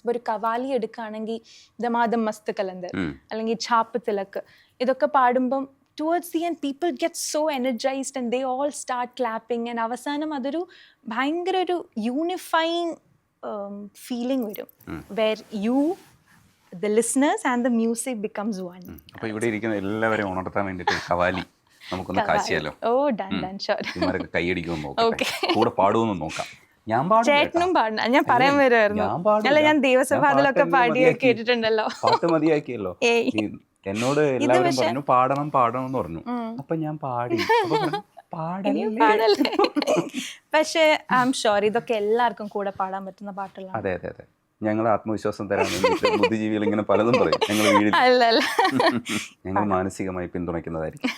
ഇപ്പോൾ ഒരു കവാലി എടുക്കുകയാണെങ്കിൽ ദമാദം മസ്ത് കലന്തർ അല്ലെങ്കിൽ ഛാപ്പ് തിലക്ക്. ഇതൊക്കെ പാടുമ്പം towards the and people get so energised and they all start clapping and അവസാനം അതൊരു ഭയങ്കര ഒരു യൂണിഫൈങ് ഫീലിംഗ് വരും. Where you the listeners and the music becomes one അപ്പോൾ ഇവിടെ ഇരിക്കുന്ന എല്ലാവരെയും ഉണർത്താൻ വേണ്ടിയിട്ട് കവാലി നമുക്കൊന്ന് കാശിയാലോ ഓ ഡൺ ഡൺ ഷോർ ഇമാരൊക്കെ കൈയടിക്കുമെന്ന് നോക്കാം. കൂടെ പാടുമെന്ന് നോക്കാം. ഞാൻ പാടും ചേട്ടനും. പാടണം ഞാൻ പറയാൻ? വരുമായിരുന്നു അല്ല ഞാൻ ദേവസഭാതിലൊക്കെ പാടി. കേട്ടിട്ടുണ്ടല്ലോ. പാട്ട് മതിയാക്കിയല്ലോ. എന്നോട് എല്ലാവരും പറഞ്ഞു പാടണം പാടണം എന്ന് പറഞ്ഞു. അപ്പൊ ഞാൻ പാടി. പാടല്ലേ? പക്ഷേ ഐ എം ഷുവർ ഇതൊക്കെ എല്ലാവർക്കും കൂടെ പാടാൻ പറ്റുന്ന പാട്ടുകളാണ്. അതെ അതെ അതെ. ഞങ്ങൾ ആത്മവിശ്വാസം തരാൻ വേണ്ടിയിട്ട് ബുദ്ധിജീവികൾ ഇങ്ങനെ പലതും പറയും. ഞങ്ങൾ അല്ല ഞങ്ങൾ മാനസികമായി പിന്തുണയ്ക്കുന്നതായിരിക്കും.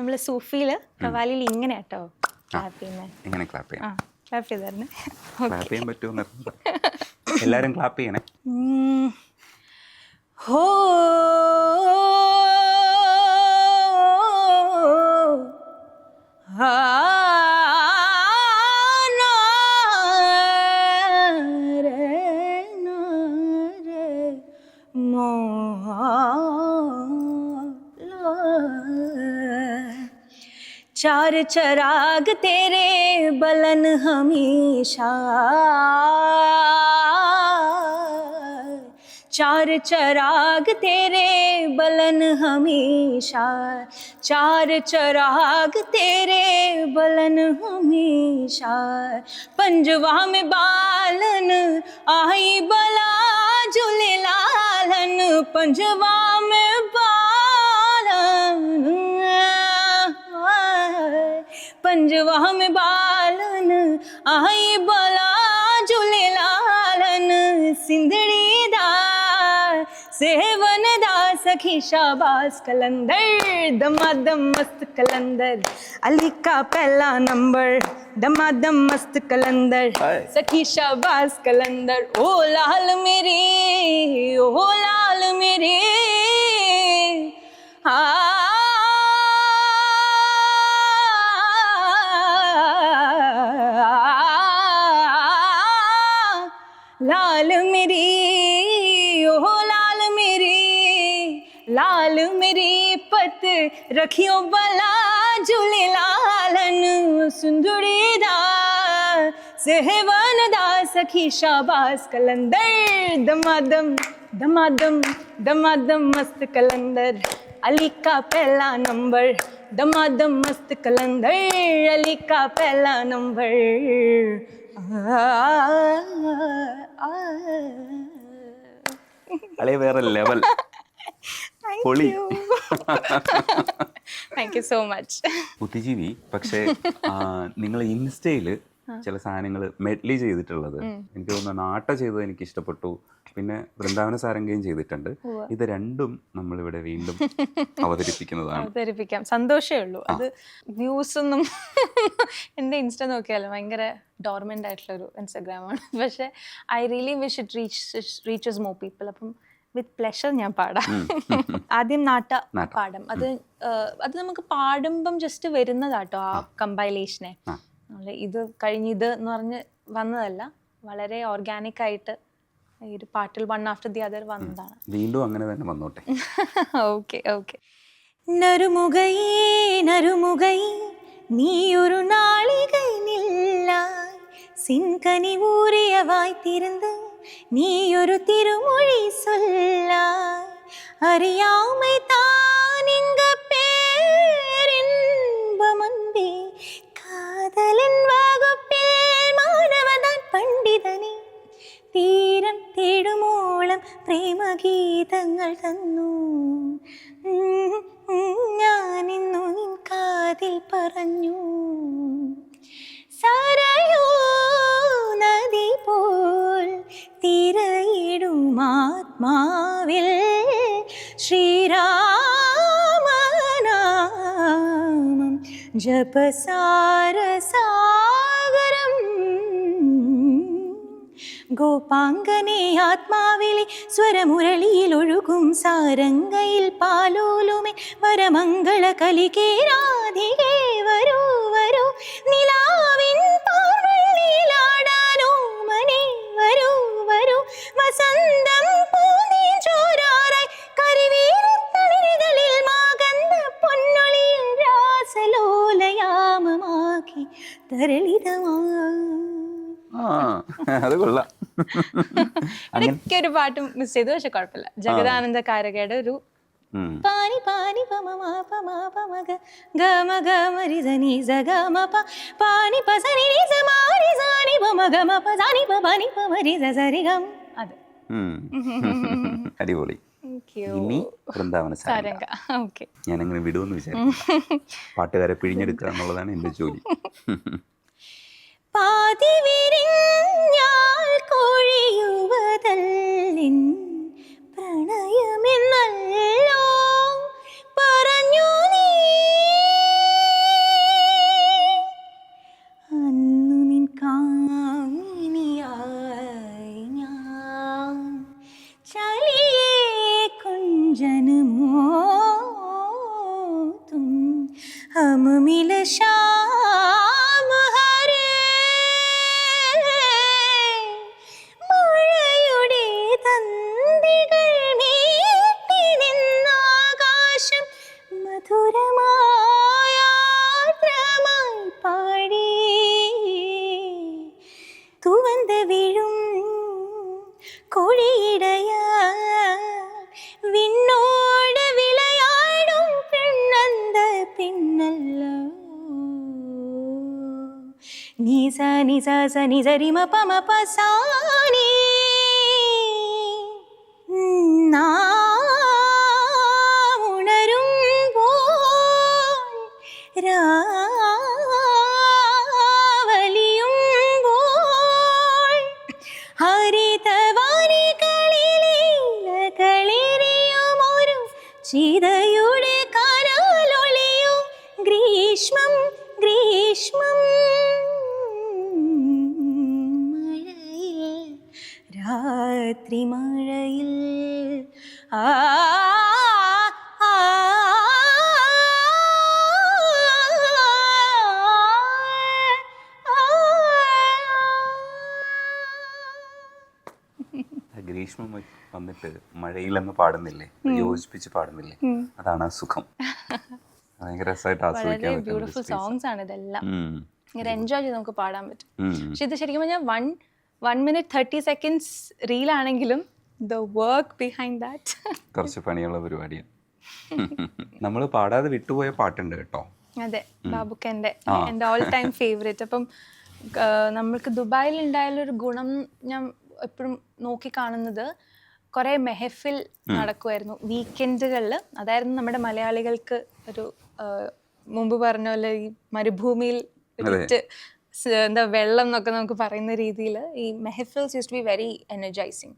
നമ്മൾ സൂഫിയിൽ കവാലിയിൽ ഇങ്ങനെ കേട്ടോ ക്ലാപ്പ് ചെയ്യുന്നത് എങ്ങനെ ക്ലാപ്പ് ചെയ്യാം. ക്ലാപ്പ് ചെയ്തായിരുന്നു. ക്ലാപ്പ് ചെയ്യാൻ പറ്റുമോ എല്ലാരും ക്ലാപ്പ് ചെയ്യണേ. ഹോ. ആ. चार चराग तेरे बलन हमेशा। चार चराग तेरे बलन हमेशा। चार चराग तेरे बलन हमेशा। पंजवा में बालन, आई बला झूले लालन पंजवा में पंजवा में बालन आई बला झूले लालन सिंधड़ी दा सेवन दा सखी शाबाश कलंदर दमादम मस्त कलंदर अली का पहला नंबर दमादम मस्त कलंदर हाय। सखी शाबाश कलंदर ओ लाल मेरे ओ लाल मेरे लाल मेरी पत रखियो बला झूले लालन सुंदरी दा सेहवन दा सखी शाबाश कलंदर दमादम दमादम दमादम मस्त कलंदर अली का पहला नंबर दमादम मस्त कलंदर अली का पहला नंबर आ, आ, അളേ വേറെ ലെവൽ Thank പൊളി. Thank you so much. ബുദ്ധിജീവി പക്ഷേ നിങ്ങൾ ഇൻസ്റ്റയിൽ ചില സാധനങ്ങൾ മെഡ്ലി ചെയ്തിട്ടുള്ളത്. എനിക്ക് തോന്നുന്നു നാട്ട ചെയ്തത് എനിക്ക് ഇഷ്ടപ്പെട്ടു പിന്നെ വൃന്ദാവന സാരംഗയും ചെയ്തിട്ടുണ്ട്. ഇത് രണ്ടും നമ്മൾ ഇവിടെ വീണ്ടും അവതരിപ്പിക്കുന്നതാണ്. അവതരിപ്പിക്കാം. സന്തോഷമേ ഉള്ളൂ. അത് വ്യൂസ് ഒന്നും എന്റെ ഇൻസ്റ്റ നോക്കിയാലും ഭയങ്കര ഡോർമെന്റ് ആയിട്ടുള്ള ഒരു ഇൻസ്റ്റാഗ്രാമാണ് പക്ഷേ I really wish it reach reaches more people അപ്പം വിത്ത് പ്ലഷർ ഞാൻ പാടാം. ആദ്യം നാട്ട പാടം. അത് അത് നമുക്ക് പാടുമ്പം ജസ്റ്റ് വരുന്നതാട്ടോ ആ കമ്പൈലേഷനെ ഇത് കഴിഞ്ഞ് ഇത് എന്ന് പറഞ്ഞ് വന്നതല്ല വളരെ ഓർഗാനിക് ആയിട്ട് ഈ ഒരു പാട്ടിൽ വൺ ആഫ്റ്റർ ദി അതർ വന്നതാണ്. വീണ്ടും അങ്ങനെ തന്നെ വന്നോട്ടെ. ഓക്കെ ഓക്കെ നരുമുകയേ നരുമുകൈ നീ ഒരു നാളികൈ നില്ലായി. സിൻകനി ഊറിയവായി തിരുന്ന് நீ ஒரு திருமொழி சொல்லாய் அறியாமை தான் இங்க பேரின்பம் அன்பே காதலின் வகுப்பில் மாணவதான் பண்டிதனே തീരം തേടുമോളം പ്രേമഗീതങ്ങൾ തന്നു ഉം, ഉം, ഞാനിന്നു നിൻ കാതിൽ പറഞ്ഞു സരയൂ ആത്മാവിൽ ശ്രീരാമനാമം ജപസാരസാഗരം. ഗോപാങ്കനെ ആത്മാവിലെ സ്വരമുരളിയിൽ ഒഴുകും സാരംഗയിൽ പാലോലുമേ വരമംഗള കലികേ രാധികേ വരൂ. അത് കൊള്ളാം. അങ്ങനെ. ഇടയ്ക്ക് ഒരു പാട്ട് മിസ് ചെയ്തു പക്ഷെ കുഴപ്പമില്ല. ജഗദാനന്ദ കാരകയുടെ ഒരു. പാനി പാനി പമ മാ പ മാ പ മ ഗ ഗ മ ഗ മ രി സ നി സ ഗ മ പ. പാനി പ സ നി നി സ മാ രി സ നി പ മ ഗ മ പ സ നി പ പ നി പ മ രി സ സ രി ഗ. അത് അടിപൊളി. ഇനി വൃന്ദാവന സാരംഗ ഞാനങ്ങനെ വിടുമെന്ന് വിചാരിച്ചു പാട്ടുകാരെ പിഴിഞ്ഞെടുക്കുക എന്നുള്ളതാണ് എന്റെ ജോലി. പാതി വിരിഞ്ഞാൽ കൊഴിയുവതല്ലിൻ வந்து விழும் கொழியிடையார். விண்ணோடு விளையாடும் பெண் அந்த பெண்ணல்ல நீச நிச ச நிசரிம பம பசானி நான் ഹരിതവാരികളിലേലകളിരിയുമൊരു ചിതയുടെ ഗ്രീഷ്മം ഗ്രീഷ്മം. മഴയിൽ രാത്രി മഴയിൽ ആ, ഗ്രീഷ്മം വന്നിട്ട് മഴയിലെന്ന് പാടുന്നില്ലേ? യോജിപ്പിച്ച് പാടുന്നില്ലേ? അതാണ് ആ സുഖം. ഭയങ്കര രസമായിട്ട് ആസ്വദിക്കാൻ ബ്യൂട്ടിഫുൾ സോങ്സ് ആണ് ഇതെല്ലാം. ഉം. എൻജോയ് ചെയ്ത് നമുക്ക് പാടാൻ പറ്റും. പക്ഷെ ഇത് ശരിക്കും പറഞ്ഞാൽ one one minute thirty seconds റീലാണെങ്കിലും the work behind that കുറച്ച് പണിയുള്ള പരിപാടിയാണ് നമ്മൾ പാടാതെ വിട്ടുപോയ പാട്ടുണ്ട് കേട്ടോ. അതെ ബാബുക്ക് എന്റെ ഓൾ ടൈം ഫേവറേറ്റ് അപ്പം നമ്മൾക്ക് ദുബായിൽ ഉണ്ടായാലൊരു ഗുണം ഞാൻ എപ്പോഴും നോക്കി കാണുന്നത് കുറേ മെഹഫിൽ നടക്കുമായിരുന്നു വീക്കെൻഡുകളിൽ അതായിരുന്നു നമ്മുടെ മലയാളികൾക്ക് ഒരു മുമ്പ് പറഞ്ഞ പോലെ ഈ മരുഭൂമിയിൽ എന്താ വെള്ളം എന്നൊക്കെ നമുക്ക് പറയുന്ന രീതിയിൽ ഈ മെഹഫിൽസ് use to be very energising.